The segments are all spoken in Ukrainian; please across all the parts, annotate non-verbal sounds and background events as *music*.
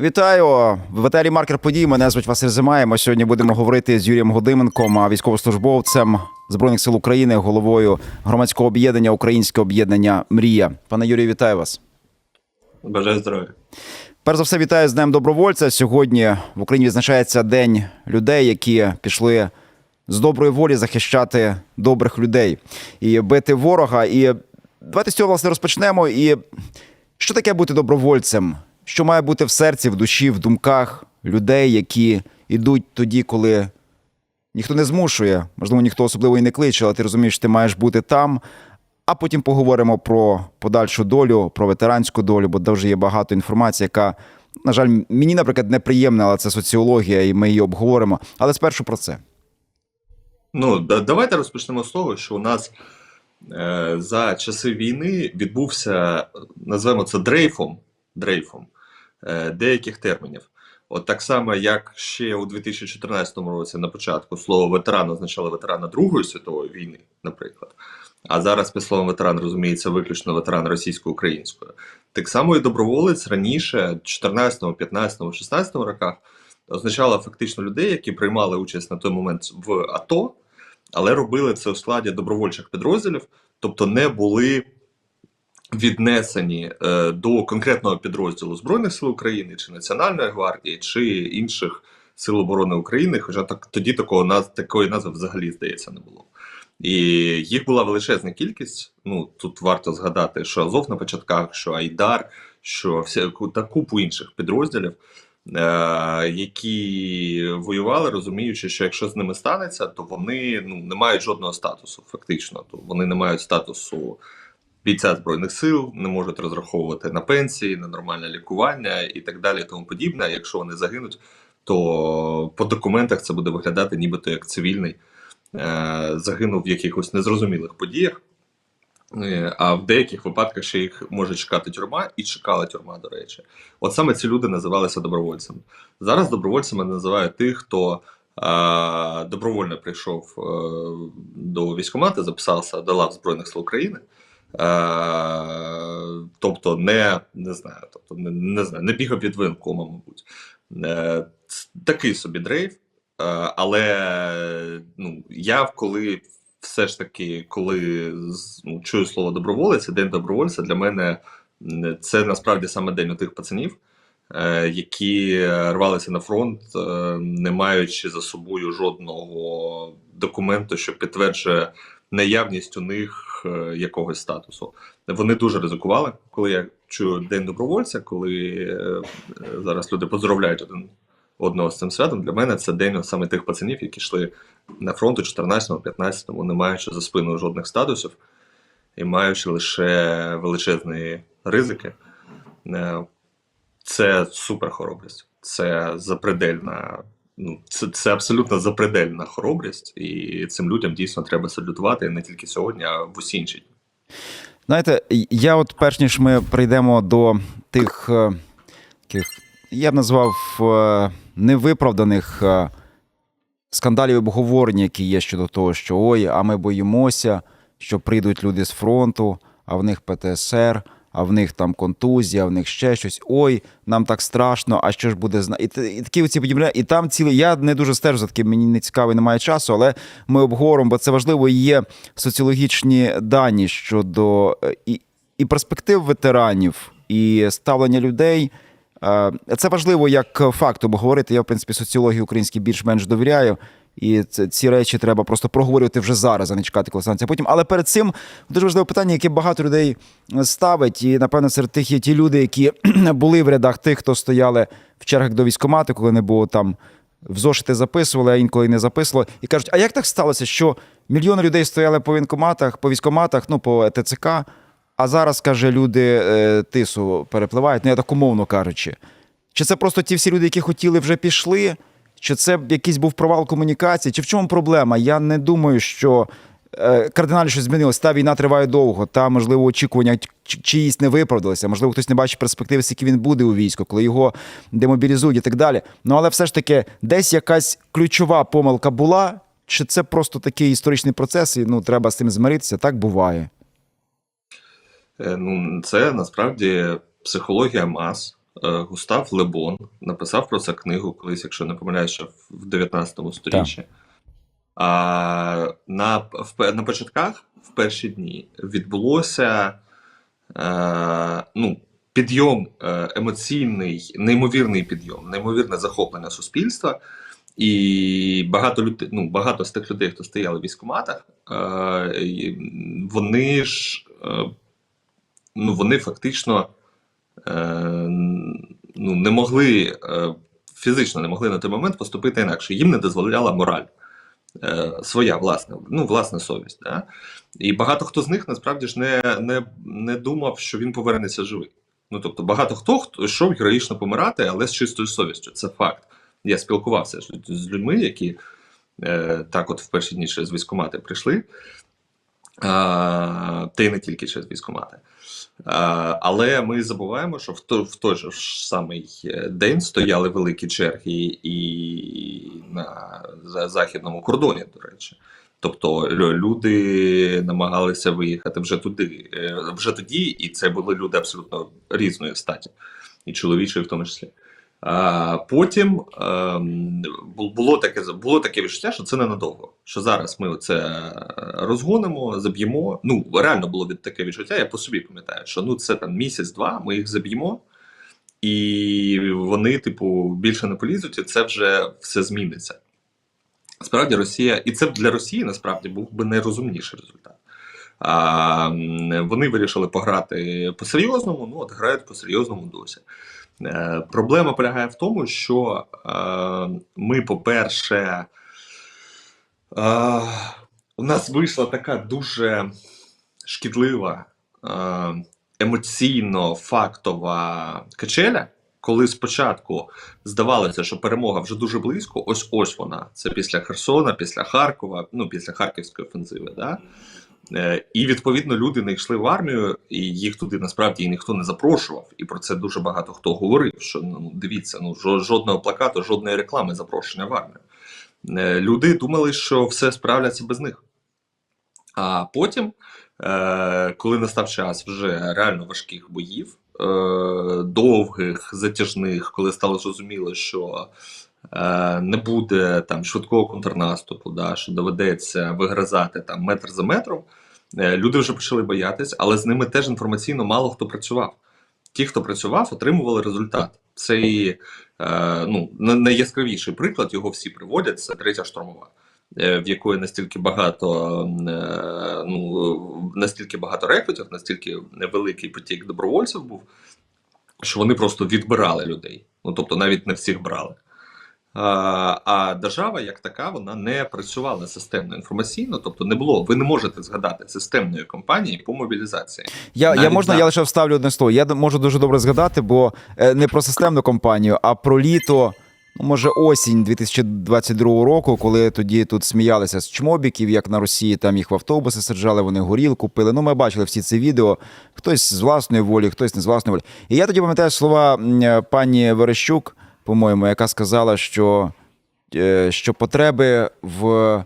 Вітаю в етері маркер подій. Мене звуть Василь Зима. Ми сьогодні будемо говорити з Юрієм Годименком, військовослужбовцем збройних сил України, головою громадського об'єднання Українське об'єднання Мрія. Пане Юрію, вітаю вас. Бажаю здоров'я. Перш за все, вітаю з Днем добровольця. Сьогодні в Україні відзначається день людей, які пішли з доброї волі захищати добрих людей і бити ворога. І давайте з цього власне розпочнемо. І що таке бути добровольцем? Що має бути в серці, в душі, в думках людей, які йдуть тоді, коли ніхто не змушує, можливо, ніхто особливо і не кличе, але ти розумієш, що ти маєш бути там. А потім поговоримо про подальшу долю, про ветеранську долю, бо дуже є багато інформації, яка, на жаль, мені, наприклад, неприємна, але це соціологія, і ми її обговоримо. Але спершу про це. Ну, да- давайте розпочнемо з того, що у нас е, за часи війни відбувся, назвемо це дрейфом, дрейфом деяких термінів. От так само, як ще у 2014 році на початку слово ветеран означало ветерана Другої світової війни, наприклад. А зараз під словом ветеран розуміється виключно ветеран російсько-української. Так само і доброволець раніше, в 14, 15, 16 роках, означало фактично людей, які приймали участь на той момент в АТО, але робили це у складі добровольчих підрозділів, тобто не були віднесені е, до конкретного підрозділу Збройних сил України чи Національної гвардії, чи інших сил оборони України. Хоча так тоді такого наз, такої назви взагалі здається не було. І їх була величезна кількість. Ну тут варто згадати, що Азов на початках, що Айдар, що вся та купу інших підрозділів, е, які воювали, розуміючи, що якщо з ними станеться, то вони ну не мають жодного статусу, фактично. То вони не мають статусу бійця збройних сил, не можуть розраховувати на пенсії, на нормальне лікування і так далі, і тому подібне. Якщо вони загинуть, то по документах це буде виглядати, нібито як цивільний е, загинув в якихось незрозумілих подіях. Е, А в деяких випадках ще їх може чекати тюрма, і чекала тюрма, до речі. От саме ці люди називалися добровольцями. Зараз добровольцями називають тих, хто е, добровольно прийшов е, до військкомату, записався до лав Збройних сил України. Е, тобто не, не знаю, тобто не, не знаю, не бігав від воєнкома, мабуть. Е, такий собі дрейф. Е, але ну, я коли все ж таки, коли ну, чую слово доброволець, день добровольця, для мене це насправді саме день у тих пацанів, які рвалися на фронт, не маючи за собою жодного документу, що підтверджує наявність у них е, якогось статусу. Вони дуже ризикували, коли я чую День добровольця, коли е, зараз люди поздоровляють один одного з цим святом. Для мене це день саме тих пацанів, які йшли на фронт у 14-му, 15-му, не маючи за спиною жодних статусів і маючи лише величезні ризики. Е, Це супер хоробрість. Це запредельна. Ну, це, це абсолютно запредельна хоробрість, і цим людям дійсно треба салютувати не тільки сьогодні, а в усі інші. Знаєте, я от перш ніж ми прийдемо до тих, е, таких, я б назвав е, невиправданих е, скандалів обговорень, які є щодо того, що ой, а ми боїмося, що прийдуть люди з фронту, а в них ПТСР, а в них там контузія, в них ще щось. Ой, нам так страшно, а що ж буде зна. І, і такі оці подібні. І там цілий. Я не дуже стежу за таким, мені не цікаво, немає часу, але ми обговоримо, бо це важливо. Є соціологічні дані щодо е, і, і перспектив ветеранів, і ставлення людей. Е, Це важливо як факт обговорити. Я, в принципі, соціології українській більш-менш довіряю. І це, ці речі треба просто проговорювати вже зараз, а не чекати, коли станеться потім. Але перед цим дуже важливе питання, яке багато людей ставить. І напевно серед тих є ті люди, які *clears throat* були в рядах тих, хто стояли в чергах до військкомату, коли не було там в зошити записували, а інколи не записували. І кажуть, а як так сталося, що мільйони людей стояли по військкоматах, по військкоматах, ну по ТЦК, а зараз, каже, люди е, тису перепливають, ну я так умовно кажучи. Чи це просто ті всі люди, які хотіли, вже пішли? Чи це якийсь був провал комунікації? Чи в чому проблема? Я не думаю, що е, кардинально щось змінилось. Та війна триває довго, та можливо очікування чиїсь не виправдалися. Можливо, хтось не бачить перспективи, скільки він буде у війську, коли його демобілізують і так далі. Ну але все ж таки, десь якась ключова помилка була, чи це просто такий історичний процес, і ну треба з цим змиритися? Так буває. Е, Ну, це насправді психологія мас, Густав Лебон написав про це книгу колись, якщо не помиляюся, ще в 19 сторіччі. А на, в, на початках, в перші дні, відбулося е, ну, підйом е, емоційний, неймовірний підйом, неймовірне захоплення суспільства. І багато людей, ну, багато з тих людей, хто стояли в військкоматах, е, вони ж е, ну, вони фактично е, ну, не могли е, фізично не могли на той момент поступити інакше. Їм не дозволяла мораль. Е, своя власна, ну, власна совість. Да? І багато хто з них насправді ж не, не, не думав, що він повернеться живий. Ну, тобто, багато хто йшов героїчно помирати, але з чистою совістю. Це факт. Я спілкувався з, людьми, які е, так от в перші дні через військкомати прийшли, а, та й не тільки через військкомати. Але ми забуваємо, що в той, же ж самий е, день стояли великі черги і на за західному кордоні, до речі. Тобто люди намагалися виїхати вже туди, е, вже тоді, і це були люди абсолютно різної статі, і чоловічої в тому числі. Потім ем, було таке було таке відчуття, що це ненадовго. Що зараз ми це розгонимо, заб'ємо. Ну реально було таке відчуття. Я по собі пам'ятаю, що ну це там місяць-два, ми їх заб'ємо, і вони, типу, більше не полізуть, і це вже все зміниться. Справді Росія, і це для Росії насправді був би найрозумніший результат. А, вони вирішили пограти по-серйозному, ну от грають по-серйозному досі. Е, проблема полягає в тому, що е, ми, по-перше, е, у нас вийшла така дуже шкідлива, е, емоційно фактова качеля, коли спочатку здавалося, що перемога вже дуже близько, ось ось вона. Це після Херсона, після Харкова, ну після Харківської офензиви. Да? Е, І відповідно люди не йшли в армію, і їх туди насправді ніхто не запрошував. І про це дуже багато хто говорив. Що ну дивіться, ну жодного плакату, жодної реклами запрошення в армію. Е, Люди думали, що все справляться без них. А потім, е, коли настав час вже реально важких боїв, довгих, затяжних, коли стало зрозуміло, що не буде там швидкого контрнаступу, да, що доведеться вигризати там метр за метром, е, люди вже почали боятись, але з ними теж інформаційно мало хто працював. Ті, хто працював, отримували результат. Це і, е, ну, найяскравіший приклад, його всі приводять, це третя штурмова е, в якої настільки багато е, ну настільки багато рекрутів, настільки невеликий потік добровольців був, що вони просто відбирали людей. Ну тобто навіть не всіх брали. А, держава, як така, вона не працювала системно інформаційно, тобто не було. Ви не можете згадати системної кампанії по мобілізації. Я, я можна, так. я лише вставлю одне слово. Я можу дуже добре згадати, бо е, не про системну кампанію, а про літо, ну може осінь 2022 року, коли тоді тут сміялися з чмобіків, як на Росії там їх в автобуси саджали, вони горілку пили. Ну, ми бачили всі ці відео. Хтось з власної волі, хтось не з власної волі. І я тоді пам'ятаю слова е, пані Верещук, по-моєму, яка сказала, що, е, що потреби в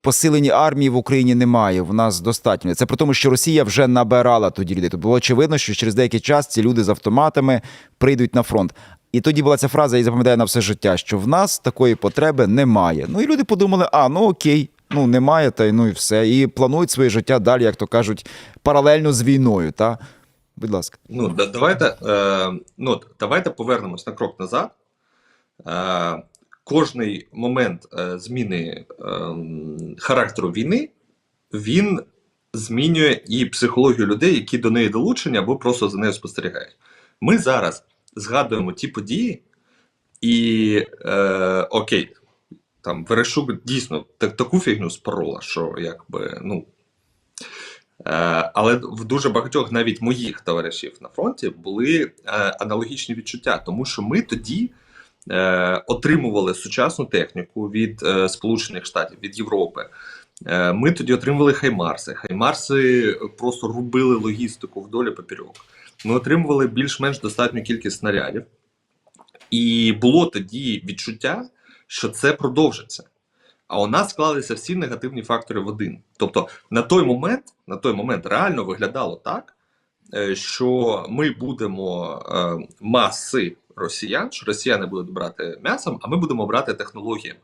посиленні армії в Україні немає. В нас достатньо. Це при тому, що Росія вже набирала тоді людей. Тобто було очевидно, що через деякий час ці люди з автоматами прийдуть на фронт. І тоді була ця фраза, я запам'ятаю на все життя, що в нас такої потреби немає. Ну і люди подумали: а ну окей, ну немає, та й ну і все. І планують своє життя далі, як то кажуть, паралельно з війною. Та? Будь ласка. Ну, да, давайте, е, ну, давайте повернемось на крок назад. Е, кожний момент е, зміни е, характеру війни, він змінює і психологію людей, які до неї долучені або просто за нею спостерігають. Ми зараз згадуємо ті події, і е, окей, там Верешук дійсно так, таку фігню спорола, що якби, ну. Е, але в дуже багатьох навіть моїх товаришів на фронті були е, аналогічні відчуття, тому що ми тоді е, отримували сучасну техніку від Сполучених Штатів, від Європи. Ми тоді отримували хаймарси. Хаймарси просто рубили логістику вдолі поперек. Ми отримували більш-менш достатню кількість снарядів, і було тоді відчуття, що це продовжиться. А у нас склалися всі негативні фактори в один. Тобто на той момент, на той момент реально виглядало так, е, що ми будемо е, маси росіян, що росіяни будуть брати м'ясом, а ми будемо брати технологіями.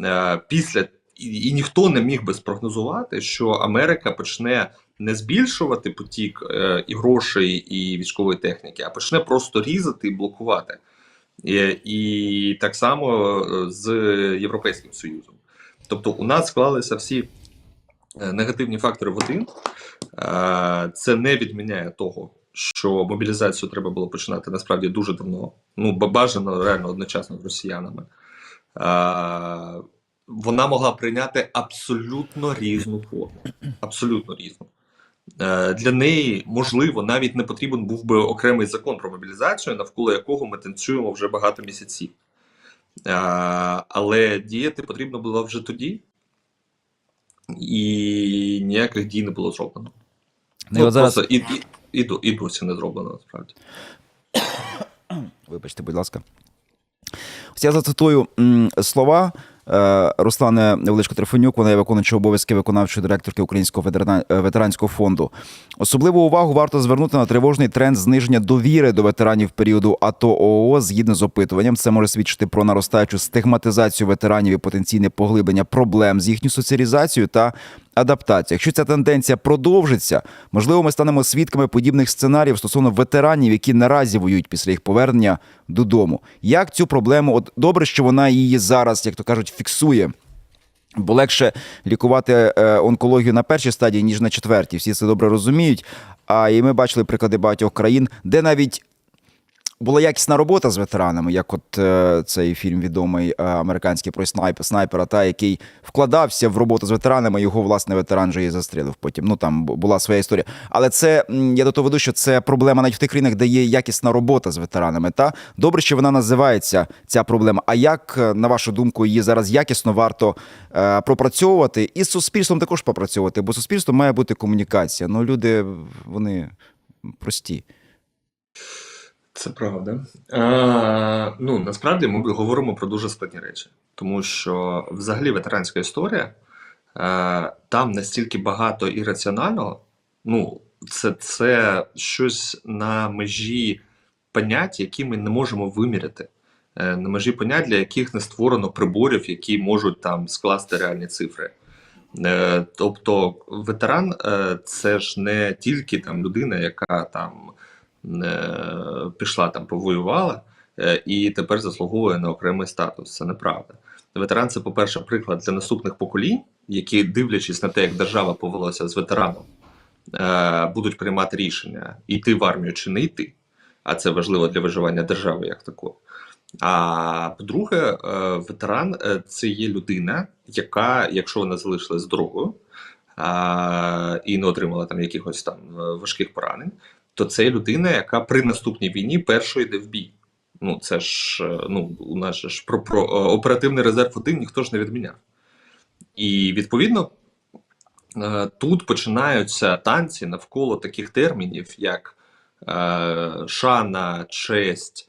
Е, Після і, і ніхто не міг би спрогнозувати, що Америка почне не збільшувати потік і грошей, і військової техніки, а почне просто різати і блокувати. І, і так само з Європейським Союзом. Тобто, у нас склалися всі е, негативні фактори в один. Е, Це не відміняє того, що мобілізацію треба було починати насправді дуже давно. Ну, бажано реально одночасно з росіянами. Е, Вона могла прийняти абсолютно різну форму. Абсолютно різну. Для неї, можливо, навіть не потрібен був би окремий закон про мобілізацію, навколо якого ми танцюємо вже багато місяців. Е, Але діяти потрібно було вже тоді, і ніяких дій не було зроблено. Ну, і зараз, просто і, і, і, і досі не зроблено насправді. вибачте, будь ласка. Ось я зацитую слова е, Руслани Величко Трифонюк, вона є виконуюча обов'язки виконавчої директорки Українського е, ветеранського фонду. Особливу увагу варто звернути на тривожний тренд зниження довіри до ветеранів періоду АТО ООО. Згідно з опитуванням, це може свідчити про наростаючу стигматизацію ветеранів і потенційне поглиблення проблем з їхньою соціалізацією та адаптацією. Якщо ця тенденція продовжиться, можливо, ми станемо свідками подібних сценаріїв стосовно ветеранів, які наразі воюють після їх повернення додому. Як цю проблему, от добре, що вона її зараз, як то кажуть, фіксує. Бо легше лікувати е, онкологію на першій стадії, ніж на четвертій. Всі це добре розуміють. А і ми бачили приклади багатьох країн, де навіть була якісна робота з ветеранами, як от е, цей фільм відомий е, американський про снайпер, снайпера, та який вкладався в роботу з ветеранами, його власне ветеран же і застрілив потім. Ну там була своя історія. Але це я до того веду, що це проблема навіть в тих країнах, де є якісна робота з ветеранами. Та добре, що вона називається ця проблема. А як е, на вашу думку її зараз якісно варто е, пропрацьовувати і з суспільством також попрацьовувати? Бо суспільство має бути комунікація. Ну люди вони прості. Це правда. А, ну насправді ми говоримо про дуже складні речі, тому що взагалі ветеранська історія е, там настільки багато ірраціонального, ну, це, це щось на межі понять, які ми не можемо виміряти. Е, на межі понять, для яких не створено приборів, які можуть там скласти реальні цифри. Е, тобто, ветеран це ж не тільки там людина, яка там пішла там, повоювала е, і тепер заслуговує на окремий статус. Це неправда. Ветеран це, по-перше, приклад для наступних поколінь, які, дивлячись на те, як держава повелася з ветераном, е, будуть приймати рішення йти в армію чи не йти. А це важливо для виживання держави як такої. А по-друге, е, ветеран е, це є людина, яка, якщо вона залишилась здоровою і не отримала там якихось там е, важких поранень, то це людина, яка при наступній війні першою йде в бій. Ну це ж е, ну у нас ж про, про е, оперативний резерв один ніхто ж не відміняв. І відповідно е, тут починаються танці навколо таких термінів, як шана, честь,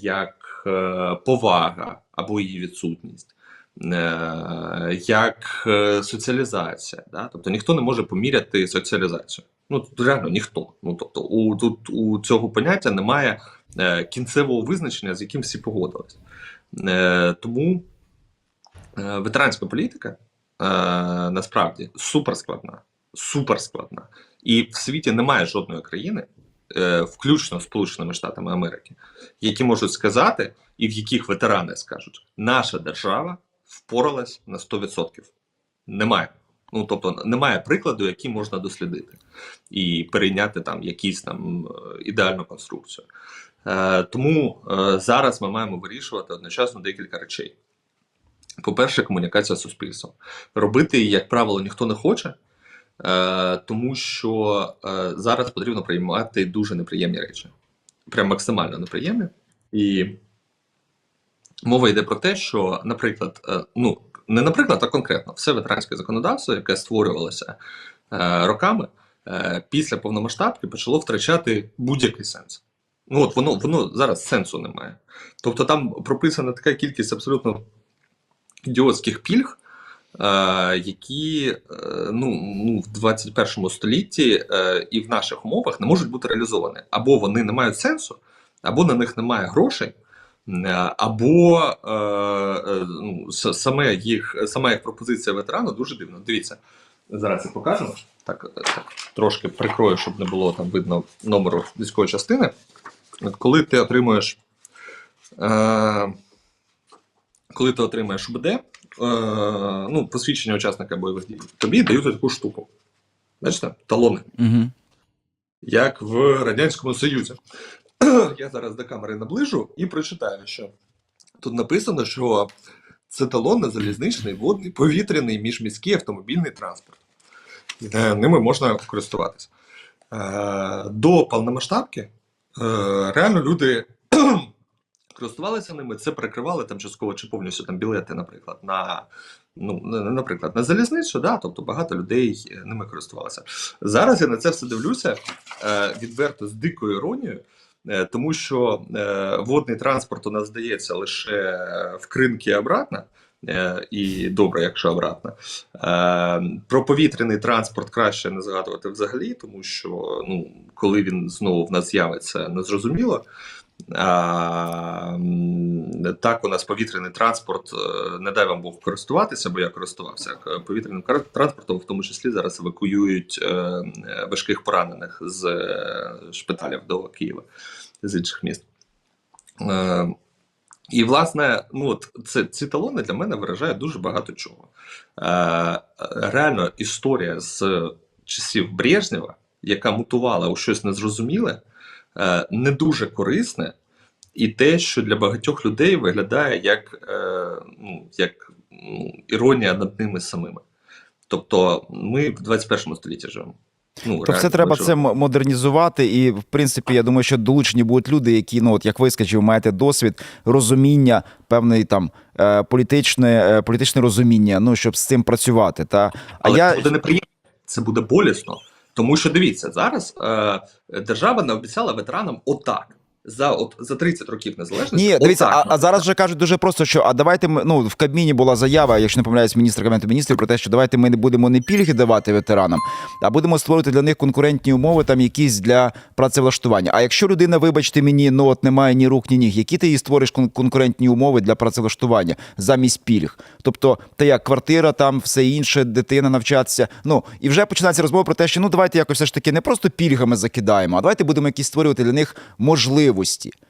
як повага або її відсутність. Як соціалізація, да? тобто ніхто не може поміряти соціалізацію. Ну тут реально ніхто. Ну тобто, у тут у цього поняття немає е, кінцевого визначення, з яким всі погодились. Е, тому е, ветеранська політика е, насправді суперскладна, суперскладна. І в світі немає жодної країни, е, включно з Сполученими Штатами Америки, які можуть сказати, і в яких ветерани скажуть, наша держава впоралась на 100%. Немає. Ну тобто немає прикладу, який можна дослідити і перейняти там якісь там е, ідеальну конструкцію. Е, тому е, зараз ми маємо вирішувати одночасно декілька речей. По-перше, комунікація з суспільством. Робити її, як правило, ніхто не хоче, е, тому що е, зараз потрібно приймати дуже неприємні речі. Прям максимально неприємні. І мова йде про те, що, наприклад, е, ну, не наприклад, а конкретно, все ветеранське законодавство, яке створювалося е, роками, е, після повномасштабки почало втрачати будь-який сенс. Ну от воно, воно зараз сенсу немає. Тобто там прописана така кількість абсолютно ідіотських пільг, е, які е, ну, ну, в 21 столітті е, і в наших умовах не можуть бути реалізовані. Або вони не мають сенсу, або на них немає грошей. Е, Або е, е, ну, саме їх, сама їх пропозиція ветерану дуже дивна. Дивіться, зараз я покажу. Так, так трошки прикрою, щоб не було там видно номеру військової частини. От коли ти отримуєш, е, коли ти отримуєш УБД, е, ну, посвідчення учасника бойових дій, тобі дають таку штуку. Бачите, талони Угу. як в Радянському Союзі. Я зараз до камери наближу і прочитаю, що тут написано, що це талон на залізничний, водний, повітряний, міжміський автомобільний транспорт. Е, ними можна користуватися. Е, До повномасштабки е, реально люди *clears throat* користувалися ними, це перекривали там частково чи повністю там білети, наприклад, на. Ну, на- на- наприклад, на залізницю, да, тобто багато людей е, ними користувалися. Зараз я на це все дивлюся е, відверто з дикою іронією, е, тому що е, водний транспорт у нас здається лише в кринки обратно, е, і добре, якщо обратно. Е, Про повітряний транспорт краще не згадувати взагалі, тому що ну, коли він знову в нас з'явиться, незрозуміло. А, так, у нас повітряний транспорт, е, не дай вам Бог користуватися, бо я користувався е, повітряним транспортом, в тому числі зараз евакуюють е, важких поранених з шпиталів до Києва, з інших міст. І, власне, ну от це, ці талони для мене виражають дуже багато чого. Е, реально, історія з часів Брежнєва, яка мутувала у щось незрозуміле, не дуже корисне, і те, що для багатьох людей виглядає як, е, ну, як ну, іронія над ними самими. Тобто, ми в 21 столітті живемо. Ну, То все треба це модернізувати, і в принципі, я думаю, що долучені будуть люди, які, ну от як ви скажімо, маєте досвід, розуміння, певний там е, політичне, е, політичне розуміння, ну щоб з цим працювати. Та а Але я це буде неприємно, це буде болісно. Тому що дивіться, зараз е, держава наобіцяла ветеранам отак. За от за 30 років незалежності. Ні, дивіться, а, а зараз вже кажуть дуже просто, що а давайте ми ну в Кабміні була заява, якщо не помиляюсь, міністра кабінету міністрів про те, що давайте ми не будемо не пільги давати ветеранам, а будемо створити для них конкурентні умови, там якісь для працевлаштування. А якщо людина, вибачте мені, ну от немає ні рук, ні ніг, які ти їй створиш кон- конкурентні умови для працевлаштування замість пільг? Тобто, та як квартира, там все інше, дитина навчатися. Ну і вже починається розмова про те, що ну давайте якось все ж таки не просто пільгами закидаємо, а давайте будемо якісь створювати для них можливості.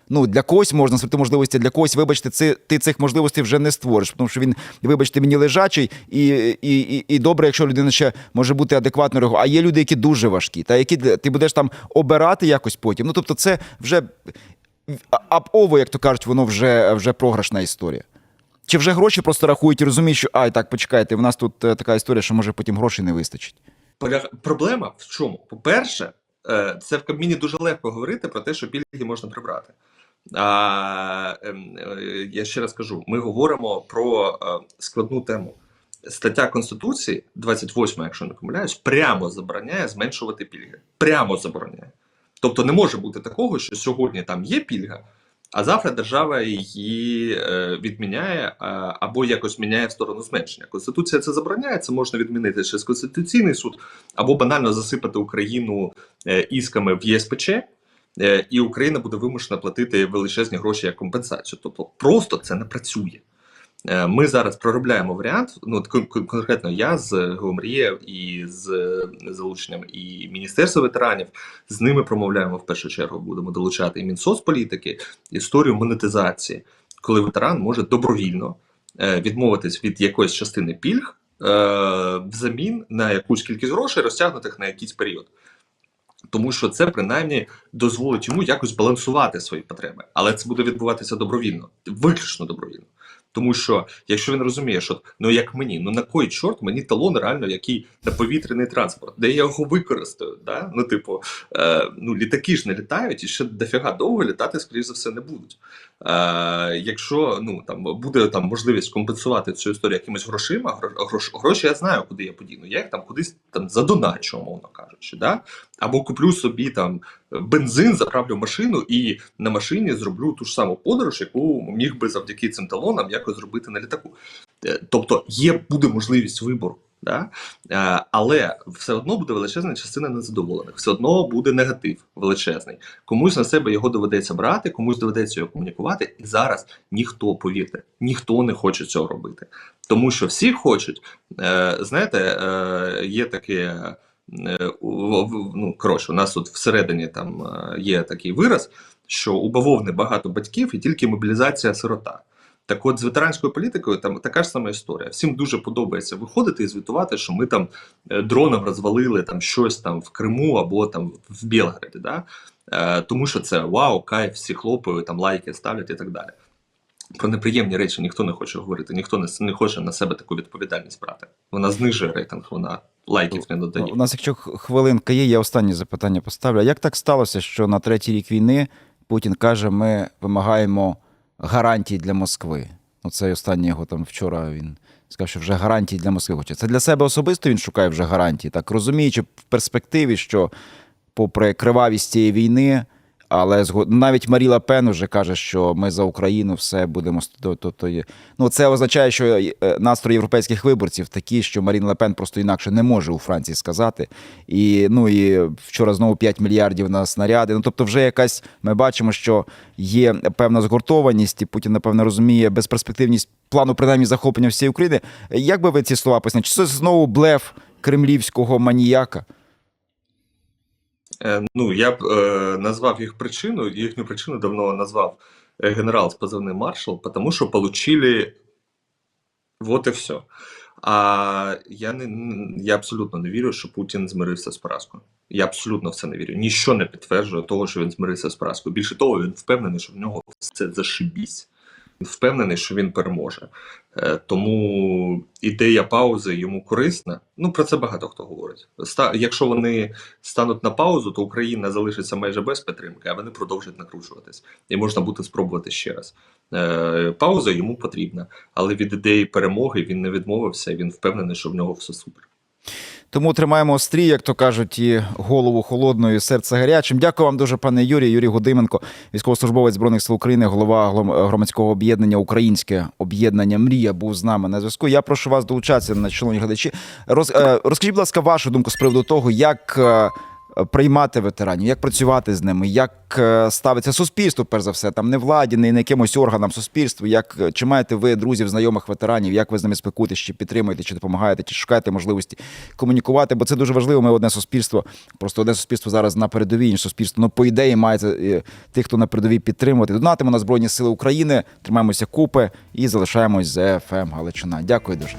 Ну, для когось можна створити можливості, для когось, вибачте, це, ти цих можливостей вже не створиш, тому що він, вибачте, мені лежачий, і, і, і, і добре, якщо людина ще може бути адекватно реагувати. А є люди, які дуже важкі, та які ти будеш там обирати якось потім. Ну, тобто, це вже ап-ово, як то кажуть, воно вже, вже програшна історія. Чи вже гроші просто рахують і розуміють, що ай, так, почекайте, в нас тут е, така історія, що може потім грошей не вистачить. Проблема в чому? По-перше, це в Кабміні дуже легко говорити про те, що пільги можна прибрати. А, ем, е, я ще раз кажу: ми говоримо про е, складну тему. Стаття Конституції, 28, якщо не помиляюсь, прямо забороняє зменшувати пільги. Прямо забороняє. Тобто не може бути такого, що сьогодні там є пільга, а завтра держава її е, відміняє або якось міняє в сторону зменшення. Конституція це забороняє, це можна відмінити через Конституційний суд, або банально засипати Україну е, ісками в ЄСПЧ, е, і Україна буде вимушена платити величезні гроші як компенсацію. Тобто просто це не працює. Е, Ми зараз проробляємо варіант. Ну конкретно я з Геомрією і з залученням і Міністерства ветеранів з ними промовляємо в першу чергу. Будемо долучати і Мінсоцполітики, історію монетизації, коли ветеран може добровільно е, відмовитись від якоїсь частини пільг е, взамін на якусь кількість грошей, розтягнутих на якийсь період. Тому що це принаймні дозволить йому якось балансувати свої потреби, але це буде відбуватися добровільно, виключно добровільно. Тому що якщо він розуміє, що ну як мені, ну на кой чорт мені талон реально який на повітряний транспорт, де я його використаю, да? ну типу, е, ну літаки ж не літають і ще дофіга довго літати, скоріш за все, не будуть. Е, якщо ну там буде там можливість компенсувати цю історію якимись грошима, гро- грош, гроші я знаю, куди я подіну. Я їх там кудись там задоначу, умовно кажучи, да? або куплю собі там бензин, заправлю машину і на машині зроблю ту ж саму подорож, яку міг би завдяки цим талонам якось зробити на літаку. Е, Тобто є буде можливість вибору. Да? Е, Але все одно буде величезна частина незадоволених, все одно буде негатив величезний. Комусь на себе його доведеться брати, комусь доведеться його комунікувати. І зараз ніхто, повірте, ніхто не хоче цього робити. Тому що всі хочуть, е, знаєте, е, є таке. Ну, коротше, у нас тут всередині там є такий вираз, що у бавовни багато батьків і тільки мобілізація сирота. Так от з ветеранською політикою там така ж сама історія. Всім дуже подобається виходити і звітувати, що ми там е, дроном розвалили там щось там в Криму або там в Білграді. Да? Е, тому що це вау, кайф, всі хлопають, там лайки ставлять і так далі. Про неприємні речі ніхто не хоче говорити, ніхто не, не хоче на себе таку відповідальність брати. Вона знижує рейтинг, вона лайків не додає. У нас, якщо хвилинка є, я останнє запитання поставлю. Як так сталося, що на третій рік війни Путін каже, ми вимагаємо гарантій для Москви? Ну, це останнє його там вчора він сказав, що вже гарантії для Москви хоче. Це для себе особисто він шукає вже гарантії, так розуміючи в перспективі, що попри кривавість цієї війни, але навіть Маріла Пен вже каже, що ми за Україну все будемо ст- то, то, то є. Ну це означає, що е, настрої європейських виборців такі, що Марін Ле Пен просто інакше не може у Франції сказати. І ну і вчора знову 5 мільярдів на снаряди. Ну тобто, вже якась ми бачимо, що є певна згуртованість, і Путін, напевно, розуміє безперспективність плану принаймні захоплення всієї України. Як би ви ці слова пояснили? Чи це знову блеф кремлівського маніяка? Е, Ну, я б е, назвав їх причину, їхню причину давно назвав е, генерал з позивним маршал, тому що получили вот і все. А я не я абсолютно не вірю, що Путін змирився з поразкою. Я абсолютно в це не вірю. Ніщо не підтверджує того, що він змирився з поразкою. Більше того, він впевнений, що в нього все зашибісь. Впевнений, що він переможе. Е, Тому ідея паузи йому корисна. Ну про це багато хто говорить. Якщо вони стануть на паузу, то Україна залишиться майже без підтримки, а вони продовжать накручуватись. І можна буде спробувати ще раз. Е, пауза йому потрібна, але від ідеї перемоги він не відмовився. Він впевнений, що в нього все супер. Тому тримаємо острій, як то кажуть, і голову холодною, і серце гарячим. Дякую вам дуже, пане Юрій. Юрій Гудименко, військовослужбовець збройних сил України, голова громадського об'єднання Українське об'єднання Мрія був з нами на зв'язку. Я прошу вас долучатися на шановні глядачі. Роз, е, розкажіть, будь ласка, вашу думку з приводу того, як. Приймати ветеранів, як працювати з ними, як е, ставиться суспільство, перш за все, там не владі, не не якимось органам суспільству. Як е, чи маєте ви друзів, знайомих ветеранів, як ви з ними спілкуєтесь, чи підтримуєте, чи допомагаєте, чи шукаєте можливості комунікувати? Бо це дуже важливо. Ми одне суспільство, просто одне суспільство зараз на передовій, інше суспільство. Ну, по ідеї, мається е, тих, хто на передовій підтримувати. Донатимо на Збройні Сили України, тримаємося купи і залишаємось з ФМ Галичина. Дякую дуже.